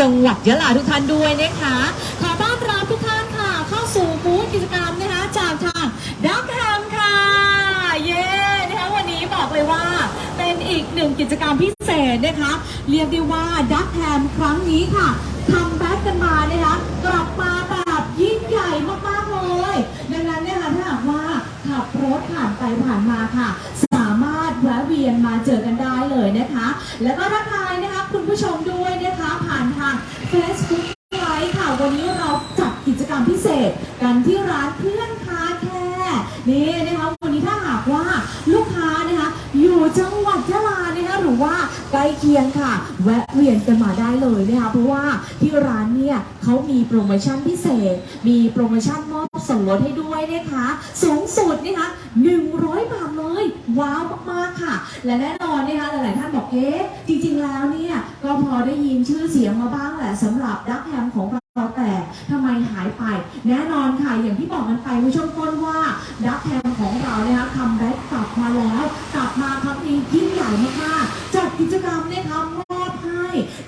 จังหวัดยะลาทุกท่านด้วยนะคะ ขอต้อนรับทุกท่านค่ะ เข้าสู่บูธกิจกรรมนะคะ จากทางดักแฮมค่ะ เย้นะคะวันนี้บอกเลยว่า เป็นอีกหนึ่งกิจกรรมพิเศษนะคะ เรียกได้ว่าดักแฮมครั้งนี้ค่ะคัมแบ็กกันมานะคะกลับมาแบบยิ่งใหญ่มากๆเลยดังนั้นนะคะถ้าหากว่าขับรถผ่านไปผ่านมาค่ะ สามารถแวะเวียนมาเจอกันได้เลยนะคะ แล้วก็ทักทายนะคะคุณผู้ชมด้วยนะคะผ่านทาง Facebook ไลฟ์ค่ะ วันนี้เราจัดกิจกรรมพิเศษกันที่ร้านเพื่อนค้าแค่นี่นะคะวันนี้ถ้าหากว่าลูกค้านะคะอยู่จังหวัดยะลานะคะหรือว่าใกล้เคียงค่ะ แวะเวียนกันมาได้เลยนะคะเพราะว่าที่ร้านเนี่ยเขามีโปรโมชั่นพิเศษ มีโปรโมชั่นมอบส่วนลดให้ด้วยนะคะสูงสุดนะคะ 100บาทเลย ว้าวมากๆค่ะ และแน่นอนนะคะหลายๆท่านบอกเอ๊ะจริงๆแล้วเนี่ยก็พอได้ยินชื่อเสียงมาบ้างแหละสำหรับดักแฮมของเราแต่ทำไมหายไป แน่นอนค่ะอย่างที่บอกกันไปเมื่อช่วงต้นว่าดักแฮมของเรานะคะคัมแบ็กกลับมาแล้ว กลับมาครั้งนี้ยิ่งใหญ่มากๆจัดกิจกรรมนะคะมอบให้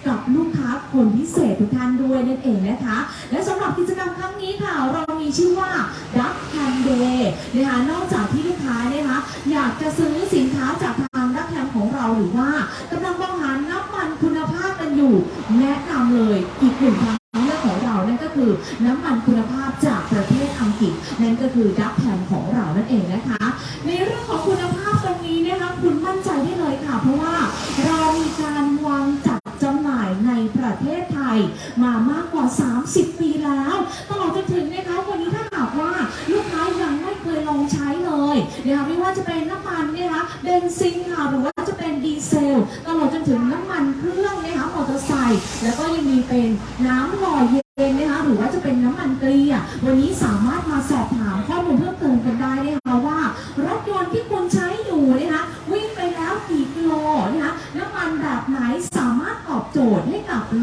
กับลูกค้าคนพิเศษทุกท่านด้วยนั่นเองนะคะ และสำหรับกิจกรรมครั้งนี้ค่ะเรา ชื่อว่า Duck Cam Day นะคะนอกจากที่ลูกค้านะคะอยากจะซื้อสินค้าจากทาง Duck Cam ของเราหรือว่ากำลังมองหาน้ำมันคุณภาพกันอยู่แนะนำเลยอีกหนึ่งทางเลือกของเรานั่นก็คือน้ำมันคุณภาพจากประเทศอังกฤษนั่นก็คือ Duck Cam ของเรานั่นเองนะคะ ในเรื่องของคุณภาพตรงนี้นะคะคุณมั่นใจได้เลยค่ะ เพราะว่าเรามีการวางจัดจำหน่ายในประเทศไทยมามากกว่า 30 ปีแล้ว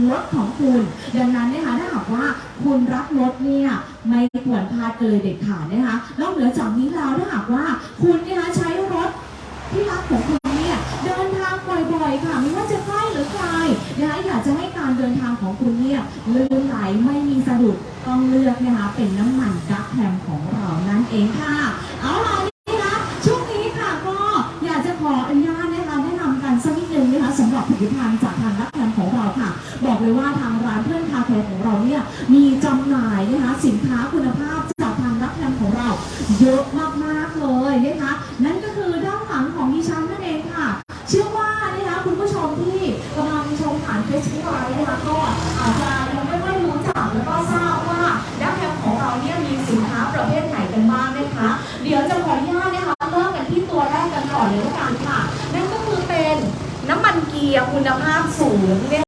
รถของคุณ ดังนั้นนะคะถ้าหากว่าคุณรักรถเนี่ยไม่ควรพลาดเลยเด็ดขาดนะคะนอกเหนือจากนี้แล้วถ้าหากว่าคุณนะคะใช้รถที่รักของคุณเนี่ยเดินทางบ่อยๆค่ะไม่ว่าจะใกล้หรือไกลนะคะอยากจะให้การเดินทางของคุณเนี่ยลื่นไหลไม่มีสะดุดต้องเลือกนะคะเป็นน้ำมันดักแฮมของเรานั่นเองค่ะเอาล่ะ ว่าทางร้านเพื่อนคาเฟ่ของเราเนี่ยมีจำหน่ายนะคะสินค้าคุณภาพจากทางดักแฮมของเรา เยอะมากๆเลยนะคะนั่นก็คือด้านหลังของดิฉันนั่นเองค่ะ เชื่อว่านะคะคุณผู้ชมที่กำลังชมผ่านเฟซบุ๊กไลฟ์นะคะก็อาจจะยังไม่ค่อยรู้จักแล้วก็ทราบว่าดักแฮมของเราเนี่ยมีสินค้าประเภทไหนกันบ้างนะคะ เดี๋ยวจะขออนุญาตนะคะเริ่มกันที่ตัวแรกกันก่อนเลยละกันค่ะ นั่นก็คือเป็นน้ำมันเกียร์คุณภาพสูงเนี่ย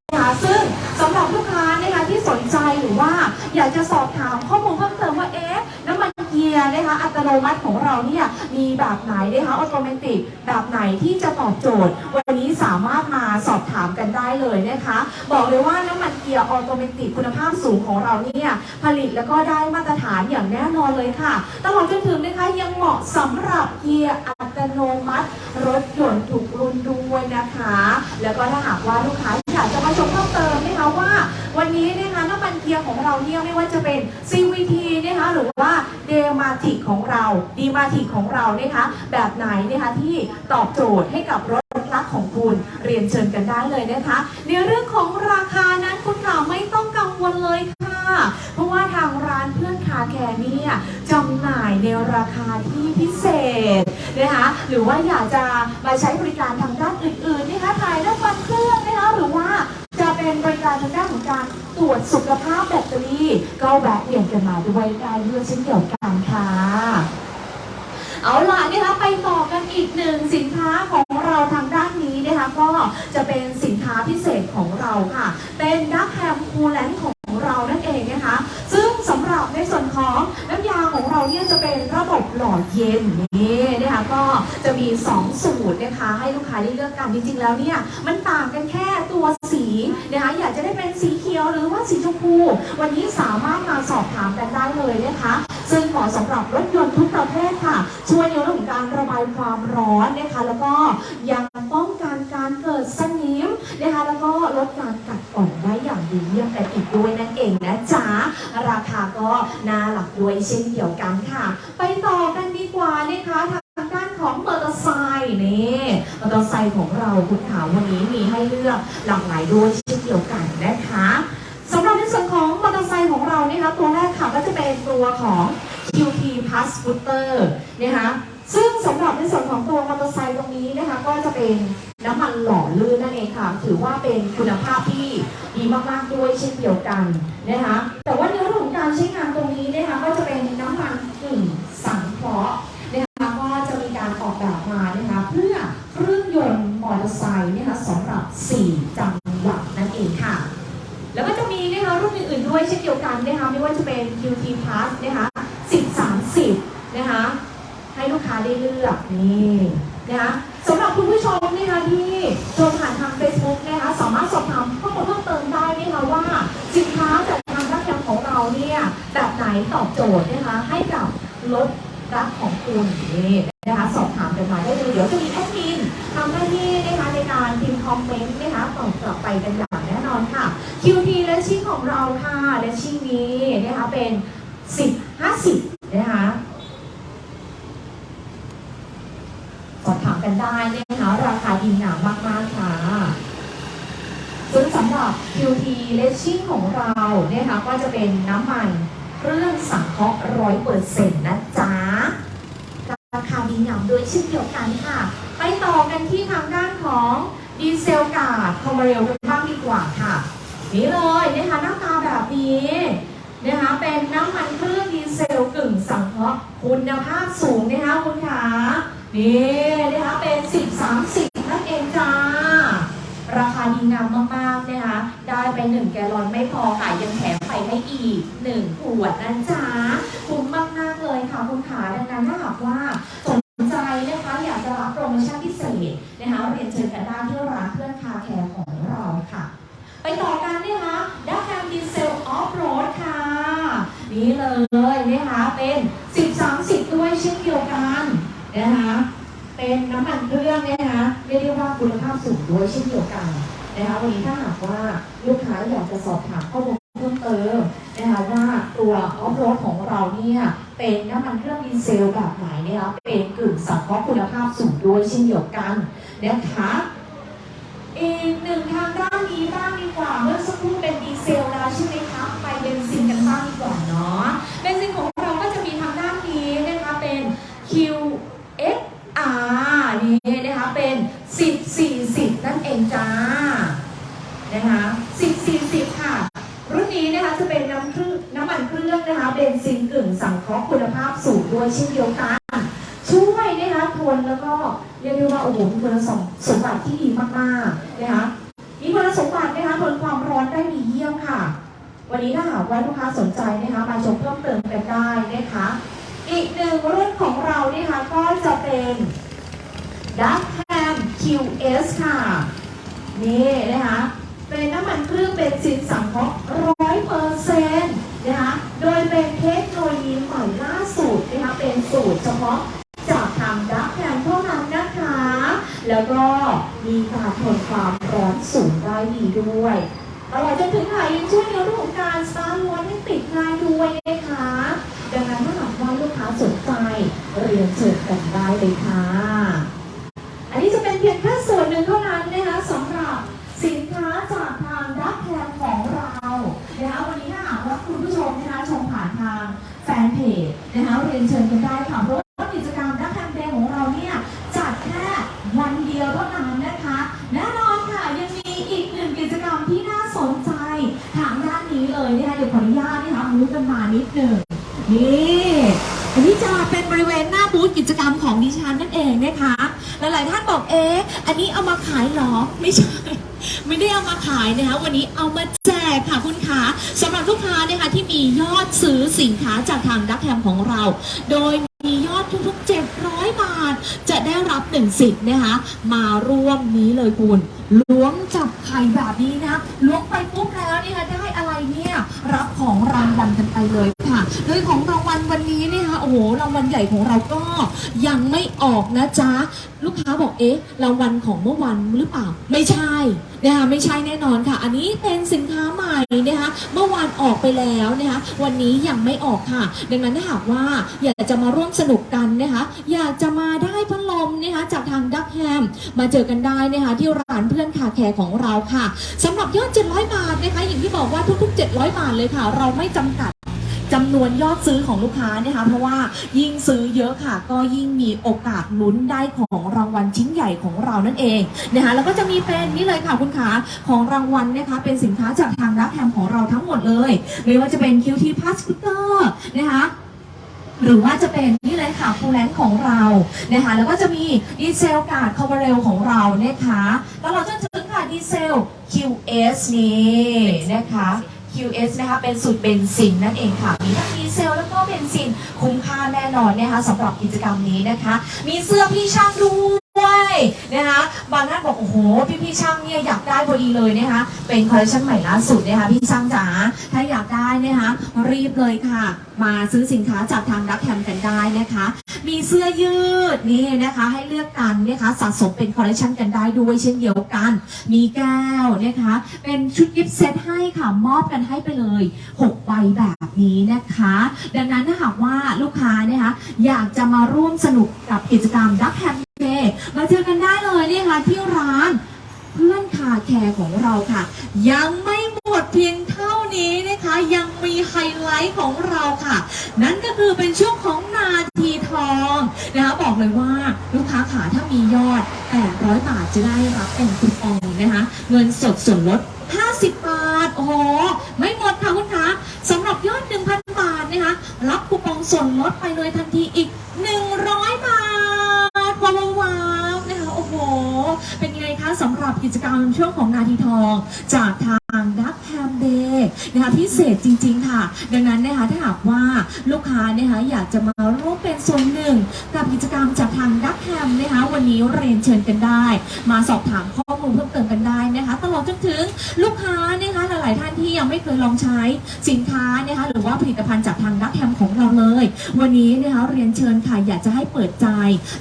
จะสอบถามข้อมูลเพิ่มเติมว่าเอ๊ะน้ำมันเกียร์นะคะอัตโนมัติของเราเนี่ยมีแบบไหนนะคะออโตเมติกแบบไหนที่จะตอบโจทย์ วันนี้สามารถมาสอบถามกันได้เลยนะคะ บอกเลยว่าน้ำมันเกียร์ออโตเมติกคุณภาพสูงของเราเนี่ยผลิตแล้วก็ได้มาตรฐานอย่างแน่นอนเลยค่ะตลอดจนถึงนะคะยังเหมาะสำหรับเกียร์อัตโนมัติ รถยนต์ทุกรุ่นด้วยนะคะ แล้วก็ถ้าหากว่าลูกค้าอยากจะมาชมเพิ่มเติมนะคะว่า วันนี้นะคะน้ำมันเกีย ของเราเนี่ยไม่ว่าจะเป็น CVT นะคะหรือว่า d e m a t i c ของเรา d m a t i c ของเรานะคะแบบไหนนะคะที่ตอบโจทย์ให้กับรถรักของคุณเรียนเชิญกันได้เลยนะคะ ในเรื่องของราคานั้นคุณขาไม่ต้องกังวลเลยค่ะ เพราะว่าทางร้านเพื่อนคาแคร์เนี่ยจำหน่ายในราคาที่พิเศษนะคะหรือว่าอยากจะมาใช้บริการทางด้านอื่นๆนะคะถ่ายน้ำมันเครื่องนะคะหรือว่า เป็นบริการทางด้านของการตรวจสุขภาพแบตเตอรี่ ก็แวะเวียนกันมาด้วยได้ด้วยเช่นเดียวกันค่ะ เอาล่ะนะคะไปต่อกันอีกหนึ่งสินค้าของเราทางด้านนี้นะคะก็จะเป็นสินค้าพิเศษของเราค่ะ เป็นดักแฮมคูลแลนด์ของเรานั่นเองนะคะ ซึ่งสำหรับในส่วนของน้ำยาของเราเนี่ยจะเป็นระบบหล่อเย็นนี่นะคะก็จะมี 2 สูตรนะคะให้ลูกค้าได้เลือกกันจริงๆแล้วเนี่ยมันต่างกันแค่ตัว นะคะอยากจะได้เป็นสีเขียวหรือว่าสีชมพู วันนี้สามารถมาสอบถามกันได้เลยนะคะ ซึ่งเหมาะสำหรับรถยนต์ทุกประเภทค่ะ ช่วยในเรื่องของการระบายความร้อนนะคะ แล้วก็ยังป้องกันการเกิดสนิมนะคะแล้วก็ลดการกัดอ่อนได้อย่างดีเยี่ยมกันอีกด้วยนั่นเองนะจ๊ะราคาก็น่าหลักด้วยเช่นเดียวกันค่ะ ไปต่อกันดีกว่านะคะ ของมอเตอร์ไซค์นี่มอเตอร์ไซค์ของเราคุณขาววันนี้มีให้เลือกหลากหลายด้วยเช่นเดียวกันนะคะสำหรับในส่วนของมอเตอร์ไซค์ของเรานะคะตัวแรกค่ะก็จะเป็นตัวของ QT Plus Scooter นะคะซึ่งสำหรับในส่วนของตัวมอเตอร์ไซค์ตรงนี้นะคะก็จะเป็นน้ำมันหล่อลื่นนั่นเองค่ะ ถือว่าเป็นคุณภาพที่ดีมากๆด้วยเช่นเดียวกันนะคะแต่ว่าในเรื่องของการใช้งานตรงนี้นะคะก็จะเป็นน้ำมันกึ่งสังเคราะห์ 4 จังหวัดนั่นเองค่ะ แล้วก็จะมีนะคะรุ่นอื่นๆด้วยเช่นเดียวกันนะคะไม่ว่าจะเป็น QT Plus นะคะ10 30 นะคะให้ลูกค้าได้เลือกนี่นะคะสำหรับคุณผู้ชมนะคะที่ชมผ่านทาง Facebook นะคะสามารถสอบถามข้อมูลเพิ่มเติมได้นะคะว่าสินค้าจากทางด้านของเราเนี่ยแบบไหนตอบโจทย์นะคะให้กับรถ รักของคุณนี่นะคะสอบถามกันมาได้เลยเดี๋ยวจะมีแอดมินทำหน้าที่นะคะในการพิมพ์คอมเมนต์นะคะตอบกลับไปกันอย่างแน่นอนค่ะ QT และชิ่งของเราค่ะและชิ่งนี้นะคะเป็น 10 50 นะคะสอบถามกันได้นะคะราคาดีงามมาก ๆ ค่ะซึ่งสำหรับ QT และชิ่งของเราเนี่ยค่ะก็จะเป็นน้ำมันเครื่องสังเคราะห์ร้อยเปอร์เซ็นต์นะีงามด้วยเช่นเดียวกันค่ะ ไปต่อกันที่ทางด้านของดีเซลกาดคอมเรลกันบ้างดีกว่าค่ะ นี่เลยนะคะหน้าตาแบบนี้นะคะเป็นน้ำมันเครื่องดีเซลกึ่งสังเคราะห์คุณภาพสูงนะคะคุณขานี่นะคะเป็น 10 30นั่นเองจ้า ราคาดีงามมากๆนะคะได้ไป 1 แกลลอนไม่พอค่ะยังแถมไปให้อีก 1 ขวดนะจ๊ะคุ้มมากๆเลยค่ะคุณขาดังนั้นถ้าหากว่าสนใจนะคะอยากจะรับโปรโมชั่นพิเศษนะคะเรียนเชิญกันได้ที่ร้านเพื่อนคาแคร์ของเราค่ะ ไปต่อกันนะคะดักแฮมดีเซลออฟโรดค่ะ นี่เลยนะคะเป็น 10 30 ด้วยเช่นเดียวกั นะคะเป็นน้ำมันเครื่องนะคะเรียกได้ว่าคุณภาพสูงด้วยเช่นเดียวกันนะคะวันนี้ถ้าหากว่าลูกค้าอยากจะสอบถามข้อมูลเพิ่มเติมนะคะว่าตัวออฟโรดของเราเนี่ยเป็นน้ำมันเครื่องดีเซลแบบไหนนะคะเป็นกึ่งสังเคราะห์คุณภาพสูงด้วยเช่นเดียวกันนะคะอีกหนึ่งทางด้านนี้บ้างดีกว่าเมื่อสักครู่เป็นดีเซลแล้วใช่ไหมคะไปเบนซินกันบ้างดีกว่าเนาะเบนซินของเราก็จะมีทางด้านนี้นะคะเป็น QXR นี่นะคะเป็น 10 40 นั่นเองจ้านะคะ10 40 ค่ะ รุ่นนี้นะคะจะเป็นน้ำเครื่องน้ำมันเครื่องนะคะเบนซินกึ่งสังเคราะห์คุณภาพสูงด้วยเช่นเดียวกัน ช่วยนะคะทนแล้วก็เรียกได้ว่า โอ้โหมีคุณสมบัติที่ดีมากๆนะคะมีคุณสมบัตินะคะทนความร้อนได้ดีเยี่ยมค่ะ วันนี้ถ้าหากว่าลูกค้าสนใจนะคะมาชมเพิ่มเติมกันได้นะคะ อีกหนึ่งรุ่นของเรานะคะก็จะเป็น Dark Ham QS ค่ะ นี่นะคะเป็นน้ำมันเครื่องเบนซินสังเคราะห์ร้อยเปอร์เซ็นต์นะคะโดยเป็นเทคโนโลยีใหม่ล่าสุดนะคะเป็นสูตรเฉพาะจากทางดักแคนเท่านั้นนะคะ แล้วก็มีการทนความร้อนสูงได้ดีด้วยตลอดจนถึงค่ะยังช่วยในเรื่องของการสตาร์ทรถให้ติดง่ายด้วยนะคะดังนั้นถ้าหากว่าลูกค้าสนใจเรียนเชิญกันได้เลยค่ะ อันนี้จะเป็นเพียงแค่ส่วนหนึ่งเท่านั้นนะคะสำหรับสินค้าจากทางดักแคนของเรานะคะวันนี้ถ้าหากว่าคุณผู้ชมนะคะชมผ่านทางแฟนเพจนะคะเรียนเชิญกันได้ค่ะเพราะ เอามาขายเหรอ ไม่ใช่ ไม่ได้เอามาขายนะคะ วันนี้เอามาแจกค่ะคุณขาสำหรับลูกค้านะคะที่มียอดซื้อสินค้าจากทางดักแฮมของเรา โดยมียอดทุกๆ700 บาท จะได้รับหนึ่งสิทธิ์นะคะ มาร่วมนี้เลยคุณล้วงจับไข่แบบนี้นะล้วงไปปุ๊บแล้วนี่ยได้อะไรเนี่ยรับของรางวัลกันไปเลยค่ะ โดยของรางวัลวันนี้เนี่ยค่ะโอ้โหรางวัลใหญ่ของเราก็ยังไม่ออกนะจ๊ะลูกค้าบอกเอ๊ะรางวัลของเมื่อวันหรือเปล่า ไม่ใช่นะคะไม่ใช่แน่นอนค่ะ อันนี้เป็นสินค้าใหม่นะคะเมื่อวานออกไปแล้วนะคะวันนี้ยังไม่ออกค่ะ ดังนั้นถ้าหากว่าอยากจะมาร่วมสนุกกันนะคะอยากจะมาได้พัดลมนะคะจากทางดักแฮมมาเจอกันได้นะคะที่ร้านเพื่อนคาแคร์ของเราค่ะสำหรับยอด 700 บาทนะคะอย่างที่บอกว่าทุกๆ 700 บาทเลยค่ะ เราไม่จำกัดจำนวนยอดซื้อของลูกค้านะคะเพราะว่ายิ่งซื้อเยอะค่ะ ก็ยิ่งมีโอกาสลุ้นได้ของรางวัลชิ้นใหญ่ของเรานั่นเองนะคะแล้วก็จะมีเป็นนี่เลยค่ะคุณขาของรางวัลนะคะ เป็นสินค้าจากทางรับแฮมของเราทั้งหมดเลย ไม่ว่าจะเป็น QT Plus Scooter นะคะ หรือว่าจะเป็นนี่เลยค่ะฟูลแลนของเรานะคะแล้วก็จะมีดีเซลการ์บอเรลของเรานะคะแล้วเราจะถึงค่ะดีเซล QS นี่นะคะ QS นะคะเป็นสูตรเบนซินนั่นเองค่ะ มีทั้งดีเซลแล้วก็เบนซิน คุ้มค่าแน่นอนนะคะสำหรับกิจกรรมนี้นะคะ มีเสื้อพี่ช่างด้วย นะคะบางท่านบอกโอ้โหพี่พี่ช่างเนี่ยอยากได้พอดีเลยนะคะเป็นคอลเลคชันใหม่ล่าสุดนะคะพี่ช่างจ๋าถ้าอยากได้นะคะรีบเลยค่ะ มาซื้อสินค้าจากทางดักแฮมกันได้นะคะ มีเสื้อยืดนี่นะคะ ให้เลือกกันนะคะสะสมเป็นคอลเลคชันกันได้ด้วยเช่นเดียวกัน มีแก้วนะคะ เป็นชุดกิฟต์เซตให้ค่ะมอบกันให้ไปเลย6ใบแบบนี้นะคะ ดังนั้นถ้าหากว่าลูกค้านะคะอยากจะมาร่วมสนุกกับกิจกรรมดักแฮม มาเจอกันได้เลยนะคะที่ร้านเพื่อนคาแคร์ของเราค่ะ ยังไม่หมดเพียงเท่านี้นะคะ ยังมีไฮไลท์ของเราค่ะ นั่นก็คือเป็นช่วงของนาทีทองนะคะบอกเลยว่าลูกค้าขาถ้ามียอด 800 บาทจะได้รับเป็นคูปองนะคะ เงินสดส่วนลด 50 บาท โอ้โห ไม่หมดค่ะคุณคะสำหรับยอด 1,000 บาทนะคะ รับคูปองส่วนลดไปเลยทันทีอีก 100 สำหรับกิจกรรมช่วงของนาทีทอง จากทางดักแฮมเดย์นะคะพิเศษจริง ๆ ค่ะ ดังนั้นนะคะถ้าหากว่าลูกค้านะคะอยากจะมาร่วมเป็นส่วนหนึ่ง กับกิจกรรมจากทางดักแฮมนะคะวันนี้เรียนเชิญกันได้ มาสอบถามข้อมูลเพิ่มเติมกันได้นะคะ ตลอดจนถึงลูกค้า หลายท่านที่ยังไม่เคยลองใช้สินค้านะคะหรือว่าผลิตภัณฑ์จากทางดักแฮมของเราเลย วันนี้นะคะเรียนเชิญค่ะอยากจะให้เปิดใจ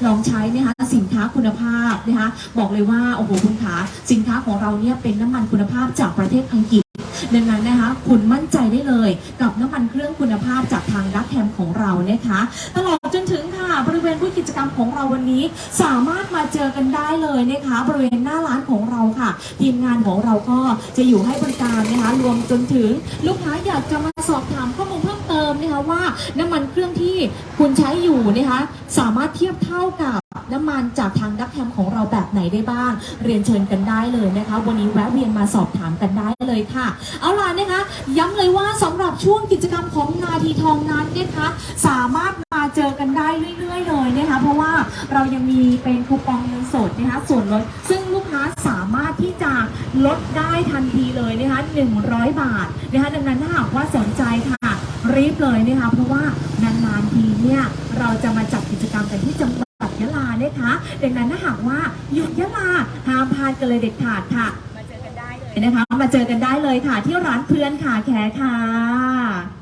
ลองใช้นะคะสินค้าคุณภาพนะคะบอกเลยว่าโอ้โหคุณขาสินค้าของเราเนี่ยเป็นน้ำมันคุณภาพจากประเทศอังกฤษดังนั้นนะคะคุณมั่นใจได้เลย กับน้ำมันเครื่องคุณภาพจากทางดักแฮมของเรานะคะตลอด จกรรมของเราวันนี้ สามารถมาเจอกันได้เลยนะคะบริเวณหน้าร้านของเราค่ะ ทีมงานของเราก็จะอยู่ให้บริการนะคะรวมจนถึงลูกค้าอยากจะมาสอบถามข้อมูลเพิ่มเติมนะคะว่าน้ำมันเครื่องที่คุณใช้อยู่นะคะสามารถเทียบเท่ากับ น้ำมันจากทางดักแฮมของเราแบบไหนได้บ้าง เรียนเชิญกันได้เลยนะคะ วันนี้แวะเวียนมาสอบถามกันได้เลยค่ะ เอาล่ะนะคะ ย้ำเลยว่าสำหรับช่วงกิจกรรมของนาทีทองนั้นนะคะสามารถมาเจอกันได้เรื่อยๆเลยนะคะเพราะว่าเรายังมีเป็นคูปองเงินสดนะคะส่วนลดซึ่งลูกค้าสามารถที่จะลดได้ทันทีเลยนะคะ100 บาทนะคะดังนั้นถ้าหากว่าสนใจค่ะรีบเลยนะคะเพราะว่านานๆทีเนี่ยเราจะมาจัดกิจกรรมกันที่จังหวัด ยะลานะคะ ดังนั้นถ้าหากว่าอยู่ยะลาห้ามพลาดกันเลยเด็ดขาดค่ะ มาเจอกันได้เลยนะคะ มาเจอกันได้เลยค่ะที่ร้านเพื่อนค่ะแคร์ค่ะ